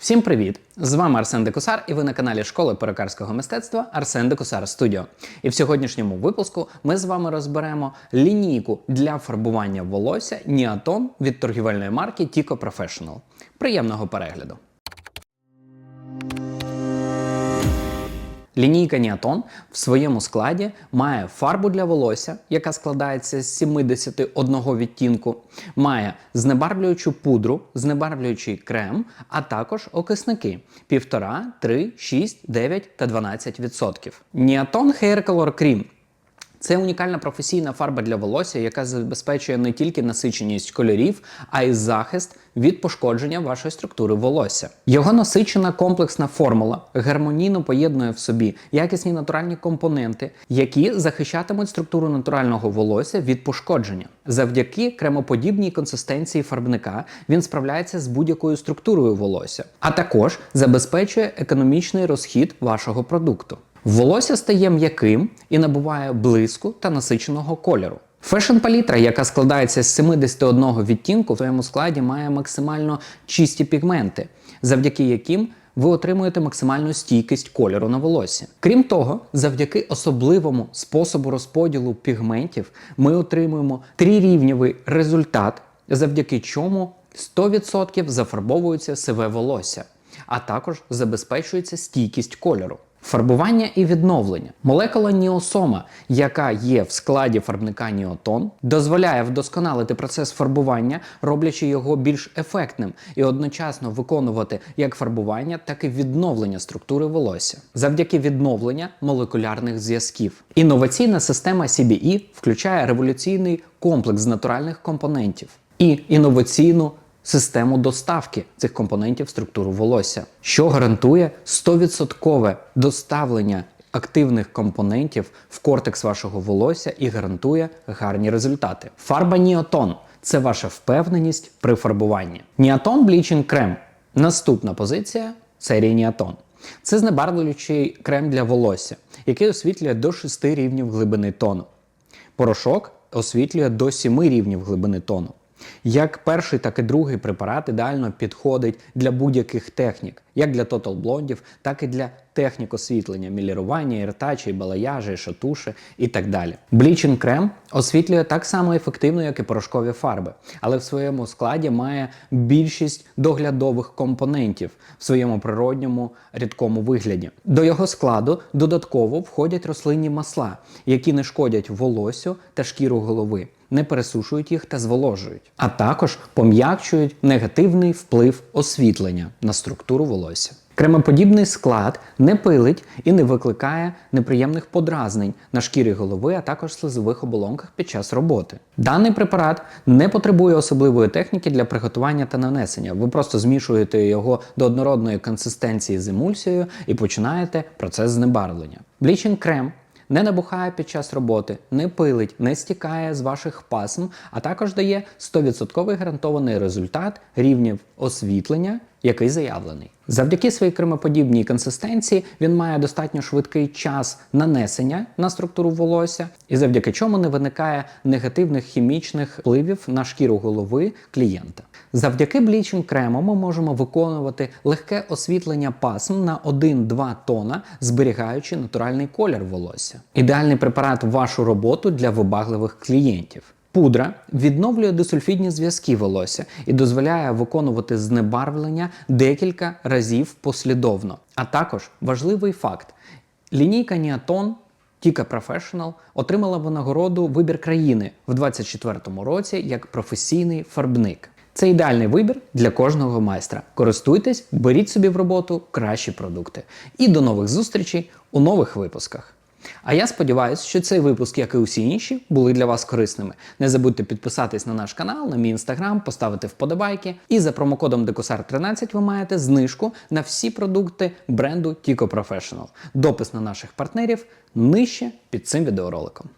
Всім привіт! З вами Арсен Декусар, і ви на каналі школи перукарського мистецтва Арсен Декусар Студіо. І в сьогоднішньому випуску ми з вами розберемо лінійку для фарбування волосся Ніатон від торгівельної марки Tico Professional. Приємного перегляду! Лінійка Ніатон в своєму складі має фарбу для волосся, яка складається з 71 відтінку, має знебарвлюючу пудру, знебарвлюючий крем, а також окисники 1,5, 3, 6, 9 та 12%. Ніатон Hair Color Cream це унікальна професійна фарба для волосся, яка забезпечує не тільки насиченість кольорів, а й захист від пошкодження вашої структури волосся. Його насичена комплексна формула гармонійно поєднує в собі якісні натуральні компоненти, які захищатимуть структуру натурального волосся від пошкодження. Завдяки кремоподібній консистенції фарбника він справляється з будь-якою структурою волосся, а також забезпечує економічний розхід вашого продукту. Волосся стає м'яким і набуває блиску та насиченого кольору. Фешн-палітра, яка складається з 71 відтінку, в своєму складі має максимально чисті пігменти, завдяки яким ви отримуєте максимальну стійкість кольору на волосі. Крім того, завдяки особливому способу розподілу пігментів ми отримуємо трирівнєвий результат, завдяки чому 100% зафарбовується сиве волосся, а також забезпечується стійкість кольору. Фарбування і відновлення. Молекула ніосома, яка є в складі фарбника ніотон, дозволяє вдосконалити процес фарбування, роблячи його більш ефектним і одночасно виконувати як фарбування, так і відновлення структури волосся завдяки відновлення молекулярних зв'язків. Інноваційна система CBE включає революційний комплекс з натуральних компонентів і інноваційну систему доставки цих компонентів в структуру волосся, що гарантує 100% доставлення активних компонентів в кортекс вашого волосся і гарантує гарні результати. Фарба Ніотон це ваша впевненість при фарбуванні. Ніатон Bleaching Крем. Наступна позиція серії Ніатон. Це знебарвлюючий крем для волосся, який освітлює до 6 рівнів глибини тону. Порошок освітлює до 7 рівнів глибини тону. Як перший, так і другий препарат ідеально підходить для будь-яких технік, як для тотал блондів, так і для технік освітлення, мілірування, іртачі, балаяжі, шатуші і так далі. Блічинг крем освітлює так само ефективно, як і порошкові фарби, але в своєму складі має більшість доглядових компонентів в своєму природньому рідкому вигляді. До його складу додатково входять рослинні масла, які не шкодять волосю та шкіру голови не пересушують їх та зволожують, а також пом'якчують негативний вплив освітлення на структуру волосся. Кремоподібний склад не пилить і не викликає неприємних подразнень на шкірі голови, а також слизових оболонках під час роботи. Даний препарат не потребує особливої техніки для приготування та нанесення. Ви просто змішуєте його до однородної консистенції з емульсією і починаєте процес знебарвлення. Блічинг крем не набухає під час роботи, не пилить, не стікає з ваших пасм, а також дає 100% гарантований результат рівнів освітлення, який заявлений. Завдяки своїй кремоподібній консистенції він має достатньо швидкий час нанесення на структуру волосся, і завдяки чому не виникає негативних хімічних впливів на шкіру голови клієнта. Завдяки блічинг крему ми можемо виконувати легке освітлення пасм на 1-2 тона, зберігаючи натуральний колір волосся. Ідеальний препарат в вашу роботу для вибагливих клієнтів. Пудра відновлює дисульфідні зв'язки волосся і дозволяє виконувати знебарвлення декілька разів послідовно. А також важливий факт: лінійка Ніатон Тіка Professional отримала винагороду вибір країни в 2024 році як професійний фарбник. Це ідеальний вибір для кожного майстра. Користуйтесь, беріть собі в роботу кращі продукти. І до нових зустрічей у нових випусках. А я сподіваюся, що цей випуск, як і усі інші, були для вас корисними. Не забудьте підписатись на наш канал, на мій інстаграм, поставити вподобайки. І за промокодом DECOSAR13 ви маєте знижку на всі продукти бренду Tico Professional. Допис на наших партнерів нижче під цим відеороликом.